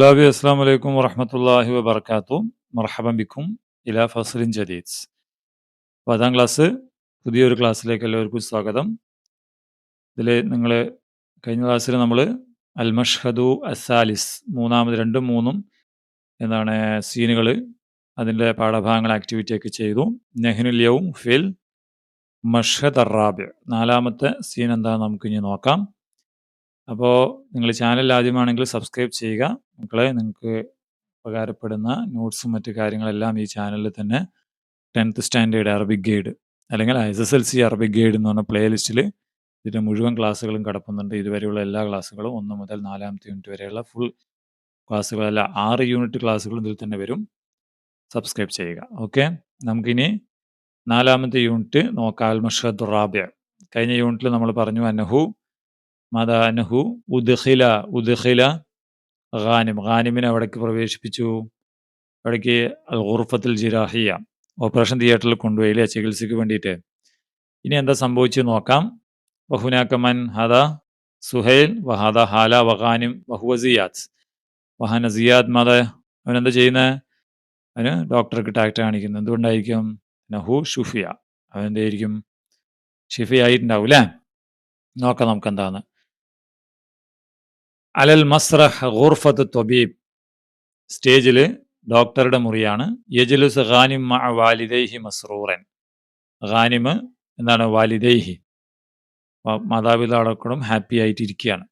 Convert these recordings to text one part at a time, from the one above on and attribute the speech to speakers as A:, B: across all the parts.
A: ഗുലാബി അസ്സാം വലൈക്കും വറഹമത്തല്ലാഹി വബർക്കാത്തു മർഹബം ബിക്കും ഇലാ ഫസ്ലിൻ ജദീദ്. പത്താം ക്ലാസ് പുതിയൊരു ക്ലാസ്സിലേക്ക് എല്ലാവർക്കും സ്വാഗതം. ഇതിൽ നിങ്ങൾ കഴിഞ്ഞ ക്ലാസ്സിൽ നമ്മൾ അൽ മഷ്ഹദു അസാലിസ് മൂന്നാമത് രണ്ടും മൂന്നും എന്താണ് സീനുകൾ അതിന്റെ പാഠഭാഗങ്ങൾ ആക്ടിവിറ്റിയൊക്കെ ചെയ്തു. നെഹ്നുല്യവും ഫിൽ മഷ്ഹദ് അറാബ് നാലാമത്തെ സീൻ എന്താണെന്ന് നമുക്കിനി നോക്കാം. അപ്പോൾ നിങ്ങൾ ചാനൽ ആദ്യമാണെങ്കിൽ സബ്സ്ക്രൈബ് ചെയ്യുക. മക്കളെ നിങ്ങൾക്ക് ഉപകാരപ്പെടുന്ന നോട്ട്സും മറ്റു കാര്യങ്ങളെല്ലാം ഈ ചാനലിൽ തന്നെ ടെൻത്ത് സ്റ്റാൻഡേർഡ് അറബിക് ഗൈഡ് അല്ലെങ്കിൽ S S L C Arabic guide എന്ന് പറഞ്ഞ പ്ലേലിസ്റ്റിൽ ഇതിന്റെ മുഴുവൻ ക്ലാസ്സുകളും കിടപ്പുന്നുണ്ട് ഇതുവരെയുള്ള എല്ലാ ക്ലാസ്സുകളും ഒന്ന് മുതൽ നാലാമത്തെ യൂണിറ്റ് വരെയുള്ള ഫുൾ ക്ലാസ്സുകളല്ല ആറ് യൂണിറ്റ് ക്ലാസ്സുകളും ഇതിൽ തന്നെ വരും. സബ്സ്ക്രൈബ് ചെയ്യുക. ഓക്കെ നമുക്കിനി നാലാമത്തെ യൂണിറ്റ് നോക്കാൽ അൽ മഷദ് റാബ്യ കഴിഞ്ഞ യൂണിറ്റിൽ നമ്മൾ പറഞ്ഞു അനഹു മത അനഹു ഉദ്ഖില ഉദ്ഖില ഖാനിം. ഖാനിമിനെ അവിടേക്ക് പ്രവേശിപ്പിച്ചു. അവിടേക്ക് ഖുർഫത്തുൽ ജിറാഹിയ ഓപ്പറേഷൻ തിയേറ്ററിൽ കൊണ്ടുപോയില്ലേ ചികിത്സയ്ക്ക് വേണ്ടിയിട്ട്. ഇനി എന്താ സംഭവിച്ചു നോക്കാം. വഹുനാക്കമൻ ഹദ സുഹൈൽ വഹദ ഹാല വഖാനിം വഹുവ സിയാദ്. വഹാന സിയാദ് മത അവനെന്താ ചെയ്യുന്നത് അവന് ഡോക്ടർക്ക് ടാക്ട് കാണിക്കുന്നു. എന്തുകൊണ്ടായിരിക്കും? നഹു ഷുഫിയ. അവനെന്തായിരിക്കും ഷിഫിയായിട്ടുണ്ടാവും അല്ലേ നോക്കാം നമുക്ക് എന്താണ് അലൽ മസ്രഹ് ഗുർഫത്ത് തൊബീബ് സ്റ്റേജിൽ ഡോക്ടറുടെ മുറിയാണ്. യജലുസ് ഖാനിം മഅ വാലിദൈഹി മസ്റൂറൻ. ഖാനിമ് എന്താണ്? വാലിദൈഹി. മാതാപിതാക്കളും ഹാപ്പി ആയിട്ട് ഇരിക്കുകയാണ്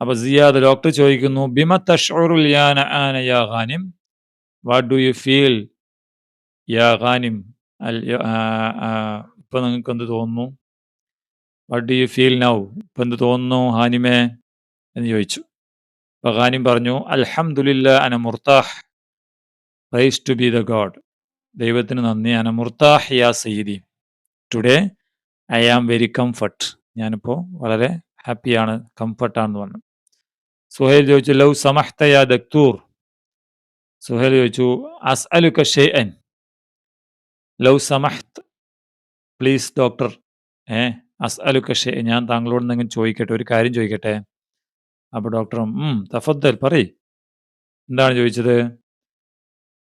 A: അപ്പൊ സിയാദ് ഡോക്ടർ ചോദിക്കുന്നു ബിമ തഷ്ഉറുൽ യാ യാ ഖാനിം വാട്ട് ഡു യു ഫീൽ യാ ഖാനിം ഇപ്പൊ നിങ്ങൾക്ക് എന്ത് തോന്നുന്നു? What do you feel now ഇപ്പൊ എന്ത് തോന്നുന്നു ഹാനിമേ എന്ന് ചോദിച്ചു. ബഗാനിം പറഞ്ഞു അൽഹംദുലില്ല അന മുർത്താഹ്. Praise to be the God ദൈവത്തിന് നന്ദി. അന മുർത്താഹ് യാ സയ്യിദി. Today I am very comfort ഞാനിപ്പോൾ വളരെ ഹാപ്പിയാണ് കംഫർട്ടാണെന്ന് പറഞ്ഞു. സുഹേൽ ചോദിച്ചു ലവ് സമഹ്ത യാ ദക്തൂർ? സുഹേൽ ചോദിച്ചു അസ് അലു കഷേ അൻ ലവ് സമഹ്ത്. പ്ലീസ് ഡോക്ടർ ഏ അസ് അലു കഷേ ഞാൻ താങ്കളോട് എന്തെങ്കിലും ചോദിക്കട്ടെ ഒരു കാര്യം ചോദിക്കട്ടെ? അപ്പോൾ ഡോക്ടറും ഉം തഫദ്ദൽ പറയ്. എന്താണ് ചോദിച്ചത്?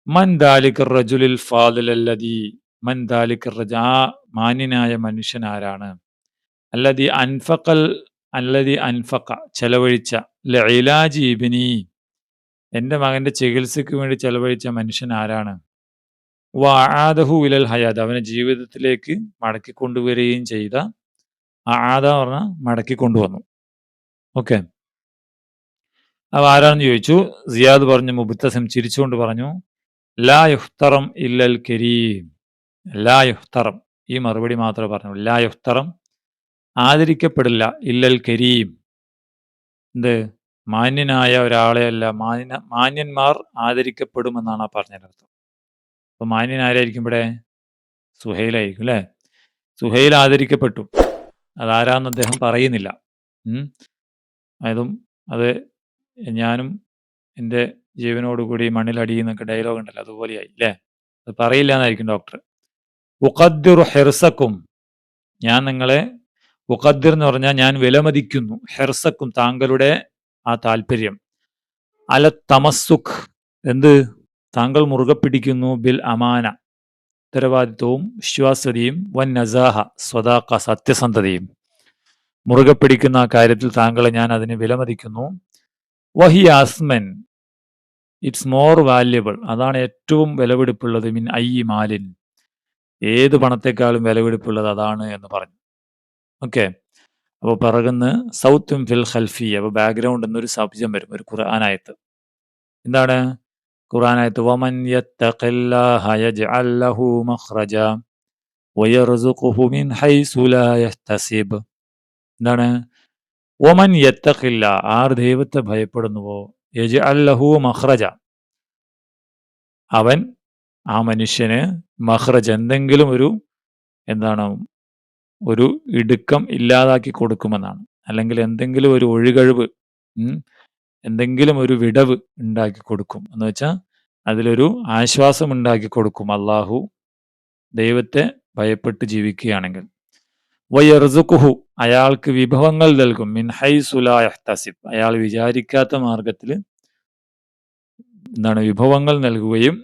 A: മൻ ദാലിക്കർ റജുലിൽ ഫാദിൽ അല്ലതി മൻ ദാലിക്കർ റജ ആ മാന്യനായ മനുഷ്യൻ ആരാണ്? അല്ലതി അൻഫക്കൽ അല്ലതി അൻഫക്ക ചെലവഴിച്ച ലൈലാജി ഇബിനി എന്റെ മകന്റെ ചികിത്സയ്ക്ക് വേണ്ടി ചെലവഴിച്ച മനുഷ്യൻ ആരാണ്? വാദഹു ഇലൽ ഹയാദ് അവനെ ജീവിതത്തിലേക്ക് മടക്കി കൊണ്ടുവരികയും ചെയ്ത ആദ പറഞ്ഞാൽ മടക്കി കൊണ്ടുവന്നു. ഓക്കെ. അപ്പോൾ ആരാണെന്ന് ചോദിച്ചു? സിയാദ് പറഞ്ഞു മുബത്തസം ചിരിച്ചുകൊണ്ട് പറഞ്ഞു ലാ യുഹ്തറം ഇല്ലൽ കരീം. ലാ യുഹ്തറം. ഈ മറുപടി മാത്രമേ പറഞ്ഞു ലാ യുഹ്തറം ആദരിക്കപ്പെടില്ല. ഇല്ലൽ കരീം. എന്ത്? മാന്യനായ ഒരാളെയല്ല. മാന്യ മാന്യന്മാർ ആദരിക്കപ്പെടുമെന്നാണ് ആ പറഞ്ഞതിനർത്ഥം അപ്പൊ മാന്യൻ ആരായിരിക്കും ഇവിടെ? സുഹൈലായിരിക്കും അല്ലേ? സുഹൈൽ ആദരിക്കപ്പെട്ടു. അതാരാന്ന് അദ്ദേഹം പറയുന്നില്ല. അതും അത് ഞാനും എന്റെ ജീവനോടുകൂടി മണ്ണിലടിയെന്നൊക്കെ ഡയലോഗ് ഉണ്ടല്ലോ അതുപോലെയായി അല്ലേ അത് പറയില്ല എന്നായിരിക്കും ഡോക്ടർ ഉഖദ്ദിർ ഹെർസക്കും ഞാൻ നിങ്ങളെ ഉഖദ്ദിർ എന്ന് പറഞ്ഞാൽ ഞാൻ വിലമതിക്കുന്നു ഹെർസക്കും താങ്കളുടെ ആ താല്പര്യം. അല തമസുഖ് എന്ത്? താങ്കൾ മുറുകെ പിടിക്കുന്നു ബിൽ അമാന ഉത്തരവാദിത്വവും വിശ്വാസ്യതയും വൻ നസാഹ സ്വതാക്ക സത്യസന്ധതയും. മുറുകെ പിടിക്കുന്ന ആ കാര്യത്തിൽ താങ്കളെ ഞാൻ അതിന് വിലമതിക്കുന്നു വഹി ആസ്മൻ ഇറ്റ്സ് മോർ വാല്യുബിൾ അതാണ് ഏറ്റവും വിലപിടിപ്പുള്ളത്. മിൻ ഐ മാലിൻ. ഏത് പണത്തെക്കാളും വിലപിടിപ്പുള്ളത് അതാണ് എന്ന് പറഞ്ഞു. ഓക്കെ അപ്പോൾ പിറകുന്ന് സൗത്തും ഫിൽ ഹൽഫി അപ്പോൾ ബാക്ക്ഗ്രൗണ്ട് എന്നൊരു സബ്ജം വരും. ഒരു ഖുർആനായത്ത്. എന്താണ്? ഖുർആനായത്ത് വമൻ എന്താണ്? ഒമൻ യത്തഖില്ല ആർ ദൈവത്തെ ഭയപ്പെടുന്നുവോ? യജ് അല്ലഹു മഹ്റജ അവൻ ആ മനുഷ്യന് മഹ്റജ് എന്തെങ്കിലും ഒരു എന്താണ് ഒരു ഇടുക്കം ഇല്ലാതാക്കി കൊടുക്കുമെന്നാണ്. അല്ലെങ്കിൽ എന്തെങ്കിലും ഒരു ഒഴികഴിവ് എന്തെങ്കിലും ഒരു വിടവ് ഉണ്ടാക്കി കൊടുക്കും. എന്ന് വെച്ചാൽ അതിലൊരു ആശ്വാസം ഉണ്ടാക്കി കൊടുക്കും അള്ളാഹു ദൈവത്തെ ഭയപ്പെട്ട് ജീവിക്കുകയാണെങ്കിൽ. വയർസുഖു അയാൾക്ക് വിഭവങ്ങൾ നൽകും. മിൻഹൈ സുലാഹ്തസിബ് അയാൾ വിചാരിക്കാത്ത മാർഗത്തിൽ എന്താണ് വിഭവങ്ങൾ നൽകുകയും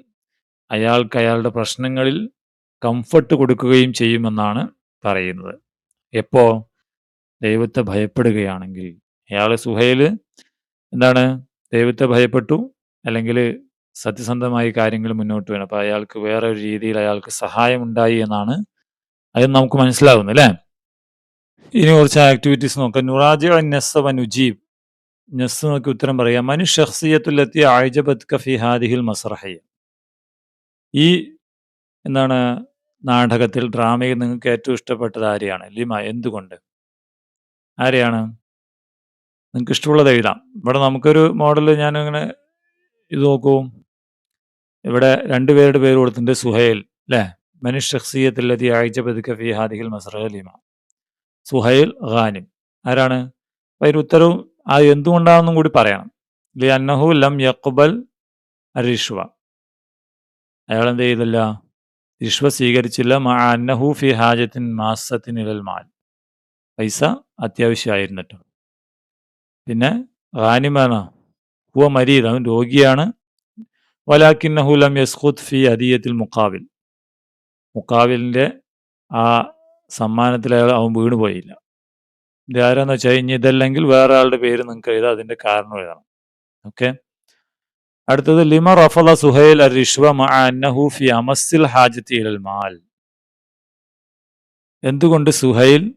A: അയാൾക്ക് അയാളുടെ പ്രശ്നങ്ങളിൽ കംഫർട്ട് കൊടുക്കുകയും ചെയ്യുമെന്നാണ് പറയുന്നത്. എപ്പോ ദൈവത്തെ ഭയപ്പെടുകയാണെങ്കിൽ അയാൾ സുഹയിൽ എന്താണ്? ദൈവത്തെ ഭയപ്പെട്ടു അല്ലെങ്കിൽ സത്യസന്ധമായി കാര്യങ്ങൾ മുന്നോട്ട് വേണം അപ്പോൾ അയാൾക്ക് വേറെ ഒരു രീതിയിൽ അയാൾക്ക് സഹായം ഉണ്ടായി എന്നാണ് അത് നമുക്ക് മനസ്സിലാവുന്നു അല്ലേ? ഇനി കുറച്ച് ആക്ടിവിറ്റീസ് നോക്കാം. നുറാജ് നസ്സവ നുജീബ്. നസ് നോക്കി ഉത്തരം പറയാം. മനു ഷഹ്സിയത്തുലെത്തിയ ആയിജബത് കഫി ഹാദിഹിൽ മസ്രഹയ്യ ഈ എന്താണ് നാടകത്തിൽ ഡ്രാമയിൽ നിങ്ങൾക്ക് ഏറ്റവും ഇഷ്ടപ്പെട്ടത് ആരെയാണ്? ലിമ എന്തുകൊണ്ട്? ആരെയാണ്? നിങ്ങൾക്ക് ഇഷ്ടമുള്ളത് എഴുതാം. ഇവിടെ നമുക്കൊരു മോഡൽ ഞാനിങ്ങനെ ഇത് നോക്കൂ. ഇവിടെ രണ്ടുപേരുടെ പേര് കൊടുത്തിട്ടുണ്ട് സുഹേൽ അല്ലേ മനുഷ്യ ഷഖ്സിയത്തിലെത്തി ആയിജബത് കഫി ഹാദിഹിൽ മസ്രഹ ലിമ. സുഹൈൽ ഖാനിം ആരാണ്? അതിന് ഉത്തരവും ആ എന്തുകൊണ്ടാണെന്നും കൂടി പറയണം. ലി അന്നഹു ലം യക്കുബൽ റിഷ്വ അയാൾ എന്ത് ചെയ്തില്ല? റിഷ്വ സ്വീകരിച്ചില്ല. അന്നഹു ഫി ഹാജത്തിൻ മാസത്തിൻ ഇലൽ മാൽ. പൈസ അത്യാവശ്യമായിരുന്നിട്ട്. പിന്നെ ഖാനിമാണ് ഹുവ മരീദ് അവൻ രോഗിയാണ്. വലാക്കിന്നഹു ലം യസ്ഖുദ് ഫി അദിയത്തിൽ മുക്കാവിൽ മുക്കാവിലിന്റെ ആ സമ്മാനത്തിൽ അയാൾ അവൻ വീണുപോയില്ല ഇത് ആരാന്ന് വെച്ചാൽ ഇനി ഇതല്ലെങ്കിൽ വേറെ ആളുടെ പേര് നിങ്ങൾക്ക് എഴുതാം അതിന്റെ കാരണം എഴുതണം. ഓക്കെ? അടുത്തത് ലിമ റഫല സുഹൈൽ ഫി അമസ്സിൽ ഹാജത്തി മാൽ. എന്തുകൊണ്ട് സുഹൈൽ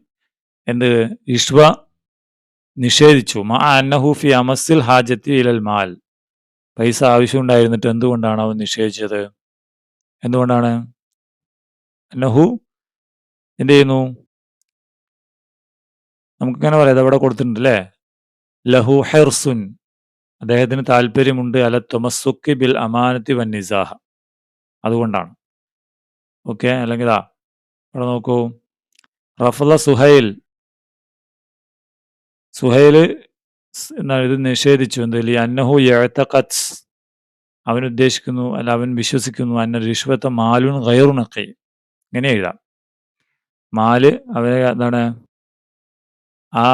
A: എന്ത് ഇഷ്വ നിഷേധിച്ചു? മ അന്നഹൂഫി അമസിൽ ഹാജത്തി ഇലൽ മാൽ. പൈസ ആവശ്യമുണ്ടായിരുന്നിട്ട് എന്തുകൊണ്ടാണ് അവൻ നിഷേധിച്ചത്? എന്തുകൊണ്ടാണ്? അന്നഹു എന്ത് ചെയ്യുന്നു നമുക്കിങ്ങനെ പറയാം അതവിടെ കൊടുത്തിട്ടുണ്ട് അല്ലേ ലഹു ഹെർസുൻ. അദ്ദേഹത്തിന് താല്പര്യമുണ്ട് അല തൊമസുക്കി ബിൽ അമാനത്തി വൻ നിസാഹ. അതുകൊണ്ടാണ്. ഓക്കെ അല്ലെങ്കിൽ ആ ഇവിടെ നോക്കൂ. റഫല സുഹൈൽ. സുഹൈൽ എന്താണ് ഇത് നിഷേധിച്ചു എന്തെങ്കിലും അന്നഹു എഴുത്തഖത്ത് അവൻ ഉദ്ദേശിക്കുന്നു അല്ല അവൻ വിശ്വസിക്കുന്നു അന്ന റിഷ്വത്ത മാലുൻ ഗൈറുണക്കെ ഇങ്ങനെ എഴുതാം. മാൽ അവരെ എന്താണ്? ആ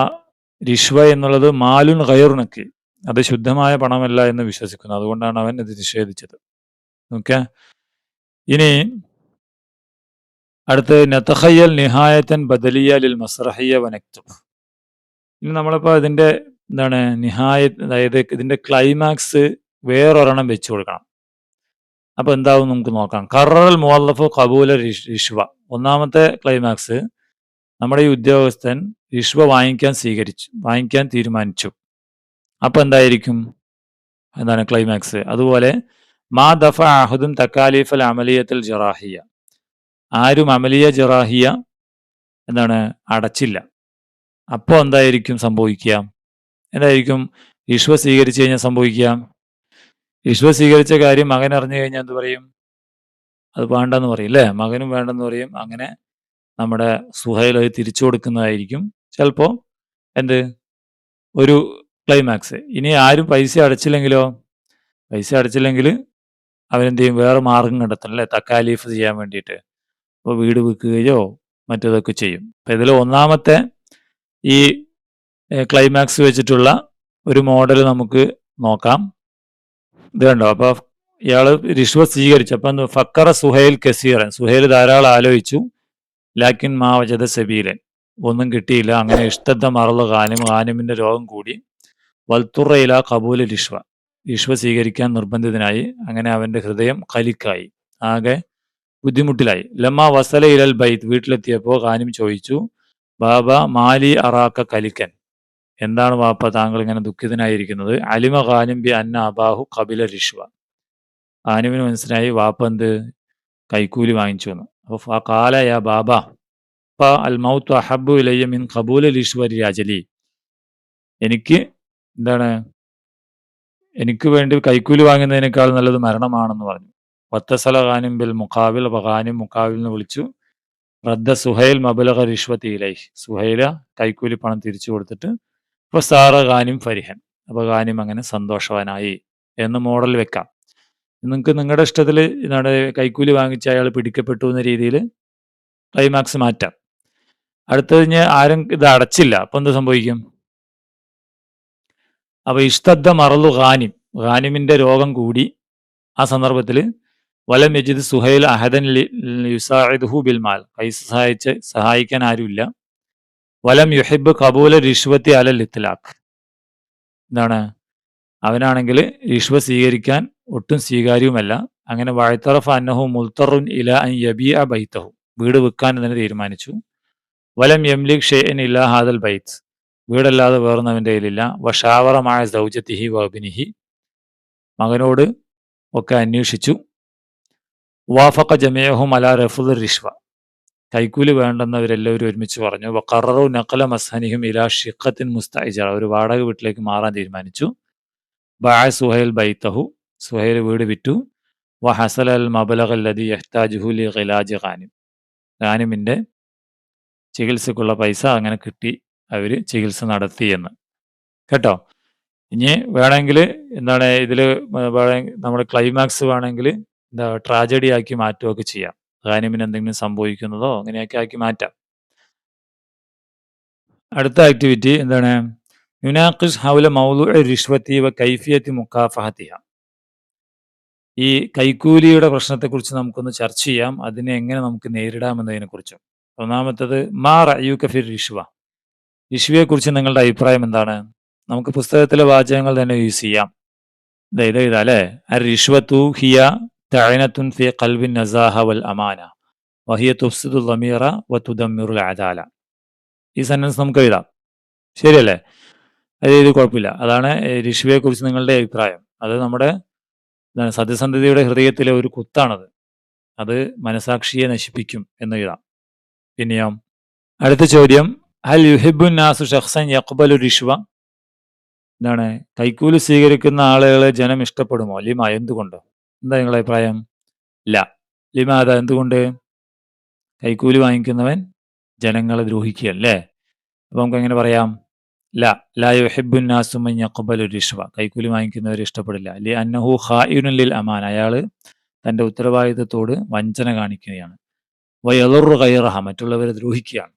A: റിഷ്വ എന്നുള്ളത് മാലുൻ ഗൈറുണക്കി അത് ശുദ്ധമായ പണമല്ല എന്ന് വിശ്വസിക്കുന്നു. അതുകൊണ്ടാണ് അവൻ ഇത് നിഷേധിച്ചത്. ഓക്കെ ഇനി അടുത്ത് നത്തഹയ്യൽ നിഹായത്തൻ ബദലിയ ലിൽ മസ്രഹിയ വനക്തു. ഇനി നമ്മളിപ്പോൾ ഇതിന്റെ എന്താണ് നിഹായ അതായത് ഇതിന്റെ ക്ലൈമാക്സ് വേറൊരെണ്ണം വെച്ചു കൊടുക്കണം. അപ്പോൾ എന്താവും നമുക്ക് നോക്കാം. കറൽ മുവല്ലഫ് കബൂല റിഷ്വ. ഒന്നാമത്തെ ക്ലൈമാക്സ് നമ്മുടെ ഈ ഉദ്യോഗസ്ഥൻ റിഷ്വ വാങ്ങിക്കാൻ സ്വീകരിച്ചു. വാങ്ങിക്കാൻ തീരുമാനിച്ചു. അപ്പോൾ എന്തായിരിക്കും? എന്താണ് ക്ലൈമാക്സ് അതുപോലെ മാ ദഫ അഹദും തക്കാലിഫൽ അമലിയത്തിൽ ജറാഹിയ. ആരും അമലിയ ജറാഹിയ എന്താണ്? അടച്ചില്ല. അപ്പോൾ എന്തായിരിക്കും സംഭവിക്കുക? എന്തായിരിക്കും? ഈശ്വ സ്വീകരിച്ചു കഴിഞ്ഞാൽ സംഭവിക്കുക? ഈശ്വ സ്വീകരിച്ച കാര്യം മകൻ അറിഞ്ഞു കഴിഞ്ഞാൽ എന്ത് പറയും? അത് വേണ്ടെന്ന് പറയും അല്ലേ? മകനും വേണ്ടെന്ന് പറയും. അങ്ങനെ നമ്മുടെ സുഹൈൽ അത് തിരിച്ചു കൊടുക്കുന്നതായിരിക്കും. ചിലപ്പോൾ എന്ത്? ഒരു ക്ലൈമാക്സ് ഇനി ആരും പൈസ അടച്ചില്ലെങ്കിലോ? പൈസ അടച്ചില്ലെങ്കിൽ അവരെന്ത് ചെയ്യും? വേറെ മാർഗം കണ്ടെത്തണം അല്ലേ? തക്കാലീഫ് ചെയ്യാൻ വേണ്ടിയിട്ട്. അപ്പോൾ വീട് വിൽക്കുകയോ മറ്റേതൊക്കെ ചെയ്യും. അപ്പം ഇതിൽ ഒന്നാമത്തെ ഈ ക്ലൈമാക്സ് വെച്ചിട്ടുള്ള ഒരു മോഡൽ നമുക്ക് നോക്കാം. ഇത് കണ്ടോ? അപ്പോൾ ഇയാൾ റിഷ്വ സ്വീകരിച്ചു. അപ്പം ഫക്കറ സുഹൈൽ കസീറൻ. സുഹൈൽ ധാരാളം ആലോചിച്ചു. ലാക്കിൻ മാവജത സബീലൻ. ഒന്നും കിട്ടിയില്ല. അങ്ങനെ ഇഷ്ടദ്ധ മറൾ ഖാനിം ഖാനിമിന്റെ രോഗം കൂടി. വൽത്തുറയില കബൂൽ രിഷ്വ രിഷ്വ സ്വീകരിക്കാൻ നിർബന്ധിതനായി. അങ്ങനെ അവന്റെ ഹൃദയം കലിക്കായി. ആകെ ബുദ്ധിമുട്ടിലായി. ലമ്മ വസല ഇലൽ ബൈത്ത്. വീട്ടിലെത്തിയപ്പോൾ ഖാനിം ചോദിച്ചു ബാബ മാലി അറാക്ക കലിക്കൻ. എന്താണ് വാപ്പ താങ്കൾ ഇങ്ങനെ ദുഃഖിതനായിരിക്കുന്നത്? അലിമ ഖാനും ബി അന്ന അബാഹു കപില രിഷ്വ ആനുവിന് മനസ്സിലായി വാപ്പ എന്ത് കൈക്കൂലി വാങ്ങിച്ചു എന്ന്. അപ്പോൾ കാല യാ ബാബ അപ്പ അൽ മൗത്ത് അഹബു ഇലയ്യ മിൻ കബൂല ലിഷ്വരി രാജലി. എനിക്ക് എന്താണ് എനിക്ക് വേണ്ടി കൈക്കൂലി വാങ്ങുന്നതിനേക്കാൾ നല്ലത് മരണമാണെന്ന് പറഞ്ഞു. വത്തസല ഖാനും ബിൽ മുഖാബിൽ ഖാനും മുഖാബിലിനെ വിളിച്ചു. റദ്ദ സുഹൈൽ മബലഹ റിഷ്വത്തി ഇലൈ സുഹൈല കൈക്കൂലി പണം തിരിച്ചു കൊടുത്തിട്ട് ഇപ്പോൾ സാറ ഖാനിം ഫരിഹൻ അപ്പോൾ ഖാനിം അങ്ങനെ സന്തോഷവാനായി. എന്ന് മോഡൽ വെക്കാം. നിങ്ങൾക്ക് നിങ്ങളുടെ ഇഷ്ടത്തിൽ നമ്മുടെ കൈക്കൂലി വാങ്ങിച്ച അയാൾ പിടിക്കപ്പെട്ടു എന്ന രീതിയിൽ ക്ലൈമാക്സ് മാറ്റാം. അടുത്തത് കഴിഞ്ഞ് ആരും ഇത് അടച്ചില്ല. അപ്പൊ എന്ത് സംഭവിക്കും? അപ്പൊ ഇഷ്ടദ്ധ മറലു ഖാനിം. ഖാനിമിന്റെ രോഗം കൂടി ആ സന്ദർഭത്തിൽ വലം യജിദ് സുഹൈൽ അഹദൻ ലി- യുസാഇദുഹു ബിൽ മാൽ. പൈസ സഹായിച്ച് സഹായിക്കാൻ ആരുമില്ല. വലം യുഹിബ് കബൂല റിഷ്വത്തി അലൽ ഇത്ലാഖ് എന്താണ് അവനാണെങ്കിൽ റിഷ്വ സ്വീകരിക്കാൻ ഒട്ടും സ്വീകാര്യവുമല്ല. അങ്ങനെ വാഴ്ത്തറഫ് അന്നഹു മുൽത്തറുൻ ഇല അൻ യബിയ ബൈത്തഹു വീട് വിൽക്കാൻ തന്നെ തീരുമാനിച്ചു. വലം യംലിക് ഷെയ്ൻ ഇല്ല ഹാദൽ ബൈത്ത്. വീടല്ലാതെ വേറൊന്നവന്റെ കയ്യിലില്ല. വഷാവറമായ സൗജത്തിഹി വബിനിഹി മകനോട് ഒക്കെ അന്വേഷിച്ചു. വാഫക്ക ജമേഹും അല റഫുദ് റിഷ്വ കൈക്കൂലി വേണ്ടെന്നവരെല്ലാവരും ഒരുമിച്ച് പറഞ്ഞു വക്കറു നക്കല മസ്ഹനിഹും ഇലാ ഷിഖത്തിൻ മുസ്തൈജ ഒരു വാടക വീട്ടിലേക്ക് മാറാൻ തീരുമാനിച്ചു. ബായ സുഹൈൽ ബൈത്തഹു സുഹൈൽ വീട് വിറ്റു. വ ഹസൽ അൽ മബലഗ് അല്ലദി യഹ്താജുഹു ലി ഖിലാജ് ഖാനിം. ഖാനിമിന്റെ ചികിത്സക്കുള്ള പൈസ അങ്ങനെ കിട്ടി അവർ ചികിത്സ നടത്തി എന്ന്. കേട്ടോ? ഇനി വേണമെങ്കിൽ എന്താണ് ഇതിൽ നമ്മുടെ ക്ലൈമാക്സ് വേണമെങ്കിൽ എന്താ ട്രാജഡി ആക്കി മാറ്റുകയൊക്കെ ചെയ്യാം. ഖാനിമിന് എന്തെങ്കിലും സംഭവിക്കുന്നതോ അങ്ങനെയൊക്കെ ആക്കി മാറ്റാം. അടുത്ത ആക്ടിവിറ്റി എന്താണ്? യുനാഖിസ് ഹൗല മൗലു റിഷ്വത്തി വ കൈഫിയത്തി മുക്കാഫഹത്തിയ ഈ കൈക്കൂലിയുടെ പ്രശ്നത്തെക്കുറിച്ച് നമുക്കൊന്ന് ചർച്ച ചെയ്യാം. അതിനെ എങ്ങനെ നമുക്ക് നേരിടാമെന്നതിനെ കുറിച്ചും ഒന്നാമത്തത് മാ റയൂക കഫിർ റിഷ്വ. റിഷ്വയെക്കുറിച്ച് നിങ്ങളുടെ അഭിപ്രായം എന്താണ്? നമുക്ക് പുസ്തകത്തിലെ വാചകങ്ങൾ തന്നെ യൂസ് ചെയ്യാം. ഇത് ഇതാ അല്ലേ? അർ റിഷ്വത്തു ഹിയ തഅനത്തുൻ ഫി ഖൽബിൻ നസാഹ വൽ അമാന വഹിയ തുഫ്സിദു ളമീറ വ അദാല ഈ സെന്റൻസ് നമുക്ക് എഴുതാം. ശരിയല്ലേ? അത് എഴുതി കുഴപ്പമില്ല. അതാണ് റിഷ്വയെക്കുറിച്ച് നിങ്ങളുടെ അഭിപ്രായം. അത് നമ്മുടെ സത്യസന്ധതയുടെ ഹൃദയത്തിലെ ഒരു കുത്താണത്. അത് മനസാക്ഷിയെ നശിപ്പിക്കും എന്ന് എഴുതാം. പിന്നെയോ? അടുത്ത ചോദ്യം. ഹൽ യുഹിബുൻ നാസു ഷഹ്സൻ യക്ബലു റിഷ്വ എന്താണ്? കൈക്കൂലി സ്വീകരിക്കുന്ന ആളുകളെ ജനം ഇഷ്ടപ്പെടുമോ? ലിമ എന്തുകൊണ്ട് എന്താ നിങ്ങളുടെ അഭിപ്രായം? ഇല്ല. ലിമാത എന്തുകൊണ്ട്? കൈക്കൂലി വാങ്ങിക്കുന്നവൻ ജനങ്ങളെ ദ്രോഹിക്കുകയല്ലേ അപ്പൊ നമുക്ക് എങ്ങനെ പറയാം? ല ലായു യുഹിബുൻ നാസു മൻ യഖ്ബലു റിഷ്വ കൈക്കൂലി വാങ്ങിക്കുന്നവരെ ഇഷ്ടപ്പെടില്ല. ലി അന്നഹു ഖായിനുൻ ലിൽ അമാൻ. അയാൾ തന്റെ ഉത്തരവാദിത്തത്തോട് വഞ്ചന കാണിക്കുകയാണ്. വയലുറു കൈറഹ മറ്റുള്ളവരെ ദ്രോഹിക്കുകയാണ്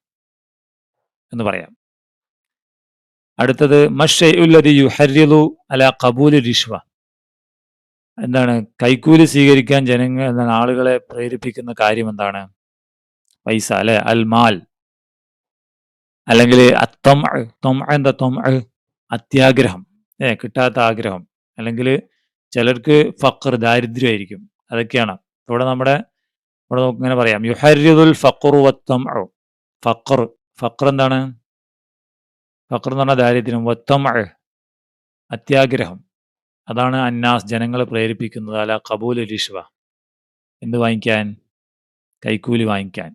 A: എന്ന് പറയാം. അടുത്തത് മഷയുല്ലതി യുഹരിലു അല കബൂൽ റിഷ്വ എന്താണ്? കൈക്കൂലി സ്വീകരിക്കാൻ ജനങ്ങൾ എന്താണ്? ആളുകളെ പ്രേരിപ്പിക്കുന്ന കാര്യം എന്താണ്? പൈസ അല്ലെ? അൽമാൽ. അല്ലെങ്കിൽ അത്തം തൊം എന്താ തൊം അത്യാഗ്രഹം. ഏ കിട്ടാത്ത ആഗ്രഹം. അല്ലെങ്കിൽ ചിലർക്ക് ഫക്കർ ദാരിദ്ര്യമായിരിക്കും. അതൊക്കെയാണ്. ഇവിടെ നമ്മുടെ ഇവിടെ നമുക്ക് ഇങ്ങനെ പറയാം. യുഹരിദുൽ ഫക്കറു വത്തം ഫക്കർ ഫക്കർ എന്താണ്? ഫക്കർ എന്ന് പറഞ്ഞാൽ ദാരിദ്ര്യം. വത്തം അത്യാഗ്രഹം. അതാണ് അന്നാസ് ജനങ്ങളെ പ്രേരിപ്പിക്കുന്നത്. അല കബൂൽ രിഷ്വ എന്ത് വാങ്ങിക്കാൻ? കൈക്കൂലി വാങ്ങിക്കാൻ.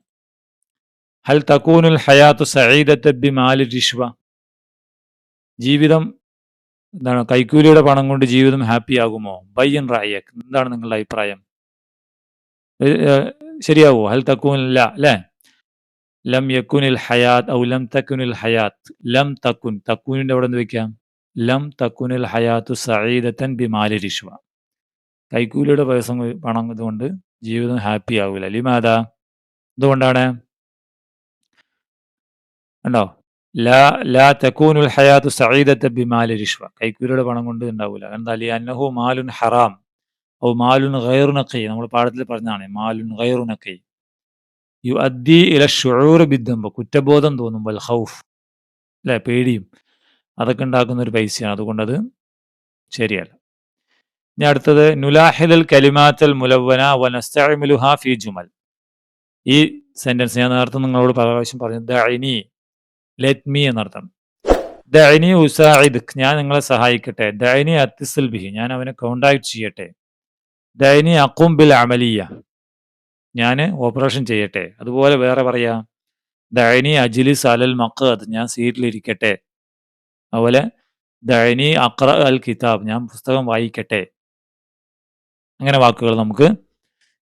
A: ഹൽ തക്കൂനുൽ ഹയാത്തു സഹീദത്തബി മാലി രിഷ്വ ജീവിതം എന്താണ്? കൈക്കൂലിയുടെ പണം കൊണ്ട് ജീവിതം ഹാപ്പി ആകുമോ? ബയ്യൻ റായക്. എന്താണ് നിങ്ങളുടെ അഭിപ്രായം? ശരിയാവോ? ഹൽ തക്കൂനില്ല അല്ലേ ലം യക്കുനിൽ ഹയാത്ത് ഔ ലം തക്കുനിൽ ഹയാത്ത് ലം തക്കുൻ തക്കൂനിന്റെ അവിടെ നിന്ന് വെക്കാം? ലം തക്കുനിൽ ഹയാത്തു സഈദത്തൻ ബിമാലി രിഷ്വ കൈക്കൂലിയുടെ പൈസ പണം ഇതുകൊണ്ട് ജീവിതം ഹാപ്പി ആവില്ല ലിമാത എന്തുകൊണ്ടാണ് ഉണ്ടോ ലാ ലാ തക്കൂനുൽ ഹയാത്തു സഈദത്ത ബിമാലി രിഷ്വ കൈക്കൂലിയുടെ പണം കൊണ്ട് ഉണ്ടാവില്ല എന്താ? ലി അന്നഹു മാലുൻ ഹറാം. ഔ മാലുൻ ഗൈറു നഖി. നമ്മൾ പാഠത്തിൽ പറഞ്ഞാണ് മാലുൻ ഗൈറു നഖി. യു അദ്ദി ഇല ഷുഴൂർ ബിദ്ദമ്പ്. കുറ്റബോധം തോന്നുമ്പോൾ ഹൗഫ് അല്ലെ? പേടിയും. അതൊക്കെ ഉണ്ടാക്കുന്ന ഒരു പൈസയാണ്. അതുകൊണ്ട് അത് ശരിയല്ല. ഇനി അടുത്തത് നുലാഹിദൽ കലിമാത്തൽ മുലവന വനസ്തഅമിലുഹ ഫി ജുമൽ. ഈ സെന്റൻസ് ഞാൻ നേരത്തെ നിങ്ങളോട് പല പ്രാവശ്യം പറഞ്ഞു. ദൈനി ലെറ്റ് മീ എന്നർത്ഥം. ദൈനി ഉസാഇദ് ഞാൻ നിങ്ങളെ സഹായിക്കട്ടെ. ദൈനി അത്തിസിൽ ബിഹി ഞാൻ അവനെ കോണ്ടാക്ട് ചെയ്യട്ടെ. ദൈനി അക്കും ബിൽ അമലിയ ഞാൻ ഓപ്പറേഷൻ ചെയ്യട്ടെ. അതുപോലെ വേറെ പറയാ ദൈനി അജിലിസ് അലൽ മക്കത് ഞാൻ സീറ്റിലിരിക്കട്ടെ. അതുപോലെ ദഅനി അക്ര അൽ കിതാബ് ഞാൻ പുസ്തകം വായിക്കട്ടെ. അങ്ങനെ വാക്കുകൾ നമുക്ക്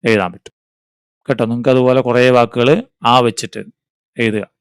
A: എഴുതാൻ പറ്റും. കേട്ടോ? നിങ്ങൾക്ക് അതുപോലെ കുറേ വാക്കുകൾ ആ വെച്ചിട്ട് എഴുതുക.